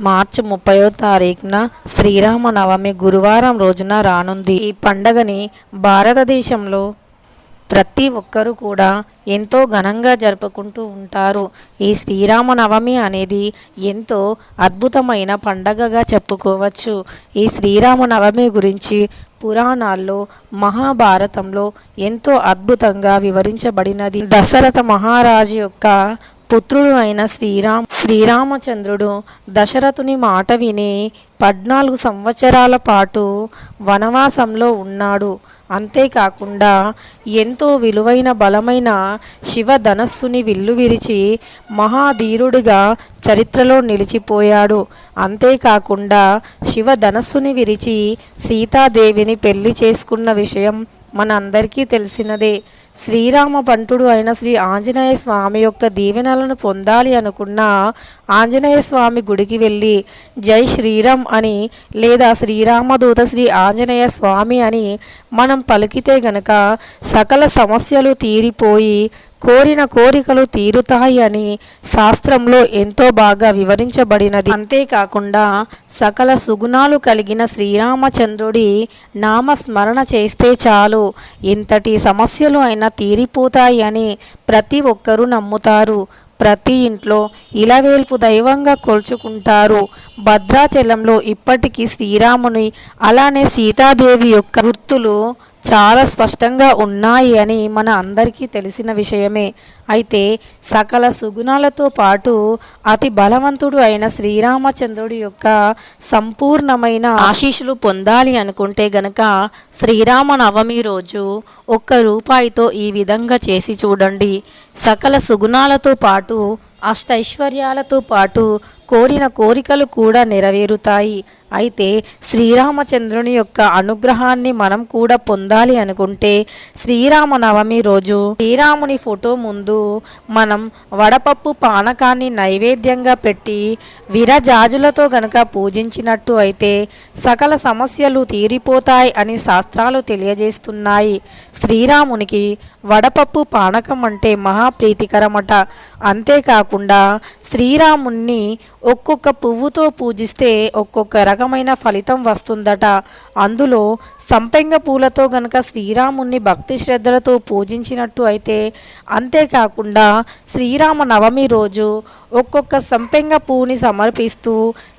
మార్చి ముప్పయో తారీఖున శ్రీరామనవమి గురువారం రోజున రానుంది. ఈ పండగని భారతదేశంలో ప్రతి ఒక్కరూ కూడా ఎంతో ఘనంగా జరుపుకుంటూ ఉంటారు. ఈ శ్రీరామనవమి అనేది ఎంతో అద్భుతమైన పండగగా చెప్పుకోవచ్చు. ఈ శ్రీరామనవమి గురించి పురాణాల్లో మహాభారతంలో ఎంతో అద్భుతంగా వివరించబడినది. దశరథ మహారాజు యొక్క పుత్రుడు అయిన శ్రీరామ్ శ్రీరామచంద్రుడు దశరథుని మాట విని పద్నాలుగు సంవత్సరాల పాటు వనవాసంలో ఉన్నాడు. అంతేకాకుండా ఎంతో విలువైన బలమైన శివ ధనస్సుని విల్లు విరిచి మహాధీరుడిగా చరిత్రలో నిలిచిపోయాడు. అంతేకాకుండా శివ ధనస్సుని విరిచి సీతాదేవిని పెళ్ళి చేసుకున్న విషయం మన అందరికీ తెలిసినదే శ్రీరామ పంటుడు అయిన శ్రీ ఆంజనేయ స్వామి యొక్క దీవెనలను పొందాలి అనుకున్న ఆంజనేయ స్వామి గుడికి వెళ్ళి జై శ్రీరామ్ అని లేదా శ్రీరామదూత శ్రీ ఆంజనేయ స్వామి అని మనం పలికితే గనక సకల సమస్యలు తీరిపోయి కోరిన కోరికలు తీరుతాయి అని శాస్త్రంలో ఎంతో బాగా వివరించబడినది. అంతేకాకుండా సకల సుగుణాలు కలిగిన శ్రీరామచంద్రుడి నామస్మరణ చేస్తే చాలు. ఎంతటి సమస్యలు అయినా తీరిపోతాయి అని ప్రతి ఒక్కరూ నమ్ముతారు. ప్రతి ఇంట్లో ఇలవేల్పు దైవంగా కొలుచుకుంటారు. భద్రాచలంలో ఇప్పటికీ శ్రీరాముని అలానే సీతాదేవి యొక్క గుర్తులు చాలా స్పష్టంగా ఉన్నాయి అని మన అందరికీ తెలిసిన విషయమే. అయితే సకల సుగుణాలతో పాటు అతి బలవంతుడు అయిన శ్రీరామచంద్రుడి యొక్క సంపూర్ణమైన ఆశీస్సులు పొందాలి అనుకుంటే గనక శ్రీరామ నవమి రోజు ఒక్క రూపాయితో ఈ విధంగా చేసి చూడండి. సకల సుగుణాలతో పాటు అష్టైశ్వర్యాలతో పాటు కోరిన కోరికలు కూడా నెరవేరుతాయి. అయితే శ్రీరామచంద్రుని యొక్క అనుగ్రహాన్ని మనం కూడా పొందాలి అనుకుంటే శ్రీరామ నవమి రోజు శ్రీరాముని ఫోటో ముందు మనం వడపప్పు పానకాన్ని నైవేద్యంగా పెట్టి విరజాజులతో గనక పూజించినట్టు అయితే సకల సమస్యలు తీరిపోతాయి అని శాస్త్రాలు తెలియజేస్తున్నాయి. శ్రీరామునికి వడపప్పు పానకం అంటే మహాప్రీతికరమట. అంతేకాకుండా శ్రీరాముణ్ణి ఒక్కొక్క పువ్వుతో పూజిస్తే ఒక్కొక్క రకమైన ఫలితం వస్తుందట. అందులో సంపెంగ పూలతో గనక శ్రీరాముణ్ణి భక్తి శ్రద్ధలతో పూజించినట్టు అయితే అంతేకాకుండా శ్రీరామ నవమి రోజు ఒక్కొక్క సంపెంగ పువ్వుని సమర్పిస్తూ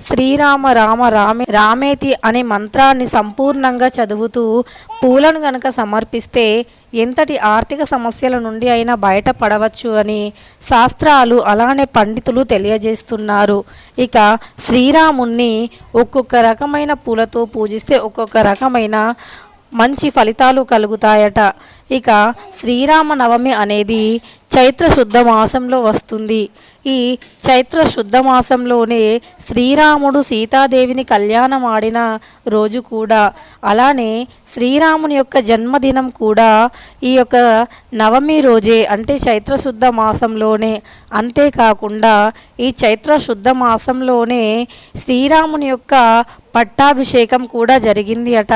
శ్రీరామ రామ రామే రామేతి అనే మంత్రాన్ని సంపూర్ణంగా చదువుతూ పూలను గనక సమర్పిస్తే ఎంతటి ఆర్థిక సమస్యల నుండి అయినా బయటపడవచ్చు అని శాస్త్రాలు అలానే పండితులు తెలియజేస్తున్నారు. ఇక శ్రీరాముణ్ణి ఒక్కొక్క రకమైన పూలతో పూజిస్తే ఒక్కొక్క రకమైన మంచి ఫలితాలు కలుగుతాయట. ఇక శ్రీరామ నవమి అనేది చైత్ర శుద్ధ మాసంలో వస్తుంది. ఈ చైత్ర శుద్ధ మాసంలోనే శ్రీరాముడు సీతాదేవిని కళ్యాణం ఆడిన రోజు కూడా అలానే శ్రీరాముని యొక్క జన్మదినం కూడా ఈ యొక్క నవమి రోజే అంటే చైత్ర శుద్ధ మాసంలోనే. అంతేకాకుండా ఈ చైత్ర శుద్ధ మాసంలోనే శ్రీరాముని యొక్క పట్టాభిషేకం కూడా జరిగింది అట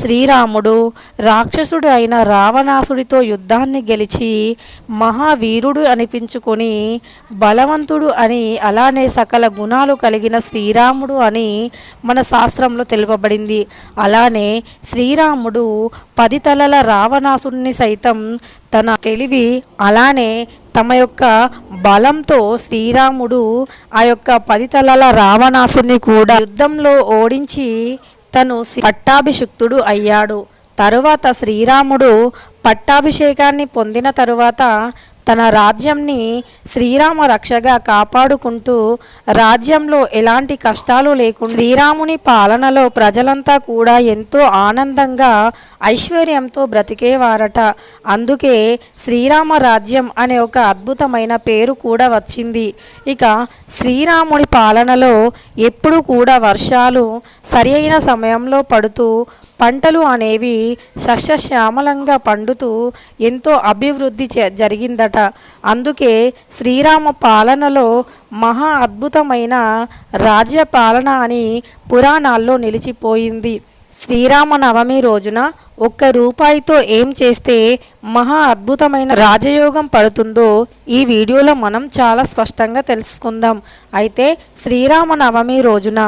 శ్రీరాముడు రాక్షసుడు అయిన రావణాసుడితో యుద్ధాన్ని గెలిచి మహావీరుడు అనిపించుకొని బలవంతుడు అని అలానే సకల గుణాలు కలిగిన శ్రీరాముడు అని మన శాస్త్రంలో తెలుపబడింది. అలానే శ్రీరాముడు పది తలల రావణాసుడిని సైతం తన తెలివి అలానే తమ యొక్క బలంతో శ్రీరాముడు ఆ యొక్క పది తలల రావణాసుని కూడా యుద్ధంలో ఓడించి తను పట్టాభిషిక్తుడు అయ్యాడు. తరువాత శ్రీరాముడు పట్టాభిషేకాన్ని పొందిన తరువాత తన రాజ్యంని శ్రీరామ రక్షగా కాపాడుకుంటూ రాజ్యంలో ఎలాంటి కష్టాలు లేకుండా శ్రీరాముని పాలనలో ప్రజలంతా కూడా ఎంతో ఆనందంగా ఐశ్వర్యంతో బ్రతికేవారట. అందుకే శ్రీరామ రాజ్యం అనే ఒక అద్భుతమైన పేరు కూడా వచ్చింది. ఇక శ్రీరాముడి పాలనలో ఎప్పుడు కూడా వర్షాలు సరి అయిన సమయంలో పడుతూ పంటలు అనేవి సస్యశ్యామలంగా పండుతూ ఎంతో అభివృద్ధి జరిగిందట. అందుకే శ్రీరామ పాలనలో మహా అద్భుతమైన రాజ్య పాలన అని పురాణాల్లో నిలిచిపోయింది. శ్రీరామనవమి రోజున ఒక్క రూపాయితో ఏం చేస్తే మహా అద్భుతమైన రాజయోగం పడుతుందో ఈ వీడియోలో మనం చాలా స్పష్టంగా తెలుసుకుందాం. అయితే శ్రీరామనవమి రోజున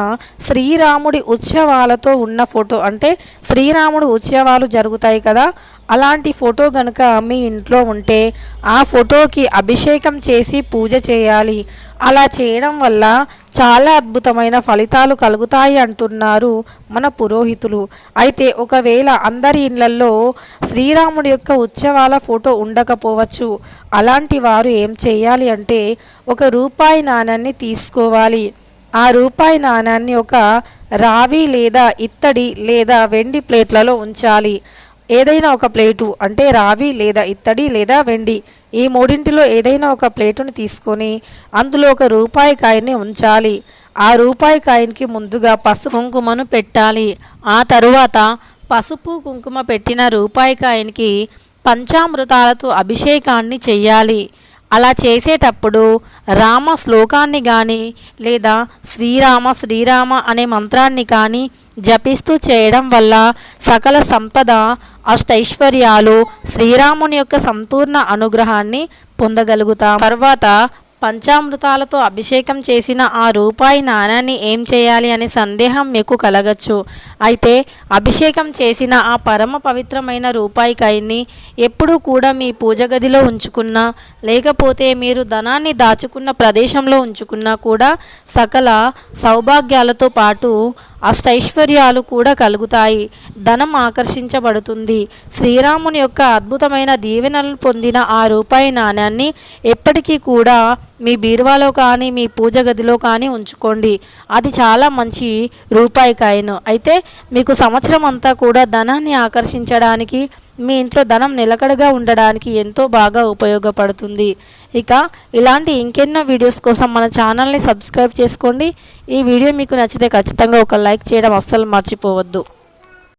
శ్రీరాముడి ఉత్సవాలతో ఉన్న ఫోటో అంటే శ్రీరాముడి ఉత్సవాలు జరుగుతాయి కదా అలాంటి ఫోటో గనుక మీ ఇంట్లో ఉంటే ఆ ఫోటోకి అభిషేకం చేసి పూజ చేయాలి. అలా చేయడం వల్ల చాలా అద్భుతమైన ఫలితాలు కలుగుతాయి అంటున్నారు మన పురోహితులు. అయితే ఒకవేళ అందరి ఇళ్ళలో శ్రీరాముడి యొక్క ఉత్సవాల ఫోటో ఉండకపోవచ్చు. అలాంటి వారు ఏం చేయాలి అంటే ఒక రూపాయి నాణాన్ని తీసుకోవాలి. ఆ రూపాయి నాణాన్ని ఒక రావి లేదా ఇత్తడి లేదా వెండి ప్లేట్లలో ఉంచాలి. ఏదైనా ఒక ప్లేటు అంటే రావి లేదా ఇత్తడి లేదా వెండి ఈ మూడింటిలో ఏదైనా ఒక ప్లేటుని తీసుకొని అందులో ఒక రూపాయి కాయని ఉంచాలి. ఆ రూపాయి కాయనికి ముందుగా పసుపు కుంకుమను పెట్టాలి. ఆ తరువాత పసుపు కుంకుమ పెట్టిన రూపాయి కాయనికి పంచామృతాలతో అభిషేకాన్ని చెయ్యాలి. అలా చేసేటప్పుడు రామ శ్లోకాన్ని కానీ లేదా శ్రీరామ శ్రీరామ అనే మంత్రాన్ని కానీ జపిస్తూ చేయడం వల్ల సకల సంపద అష్టైశ్వర్యాలు శ్రీరాముని యొక్క సంపూర్ణ అనుగ్రహాన్ని పొందగలుగుతాం. తర్వాత పంచామృతాలతో అభిషేకం చేసిన ఆ రూపాయి నాణాన్ని ఏం చేయాలి అనే సందేహం మీకు కలగచ్చు. అయితే అభిషేకం చేసిన ఆ పరమ పవిత్రమైన రూపాయి కాయన్ని ఎప్పుడూ కూడా మీ పూజ గదిలో ఉంచుకున్నా లేకపోతే మీరు ధనాన్ని దాచుకున్న ప్రదేశంలో ఉంచుకున్నా కూడా సకల సౌభాగ్యాలతో పాటు అష్టైశ్వర్యాలు కూడా కలుగుతాయి. ధనం ఆకర్షించబడుతుంది. శ్రీరాముని యొక్క అద్భుతమైన దీవెనలు పొందిన ఆ రూపాయి నాణ్యాన్ని ఎప్పటికీ కూడా మీ బీరువాలో కానీ మీ పూజ గదిలో కానీ ఉంచుకోండి. అది చాలా మంచి రూపాయి కాయను అయితే మీకు సంవత్సరం అంతా కూడా ధనాన్ని ఆకర్షించడానికి మీ ఇంట్లో ధనం నిలకడగా ఉండడానికి ఎంతో బాగా ఉపయోగపడుతుంది. ఇక ఇలాంటి ఇంకెన్నో వీడియోస్ కోసం మన ఛానల్ని సబ్స్క్రైబ్ చేసుకోండి. ఈ వీడియో మీకు నచ్చితే ఖచ్చితంగా ఒక లైక్ చేయడం అస్సలు మర్చిపోవద్దు.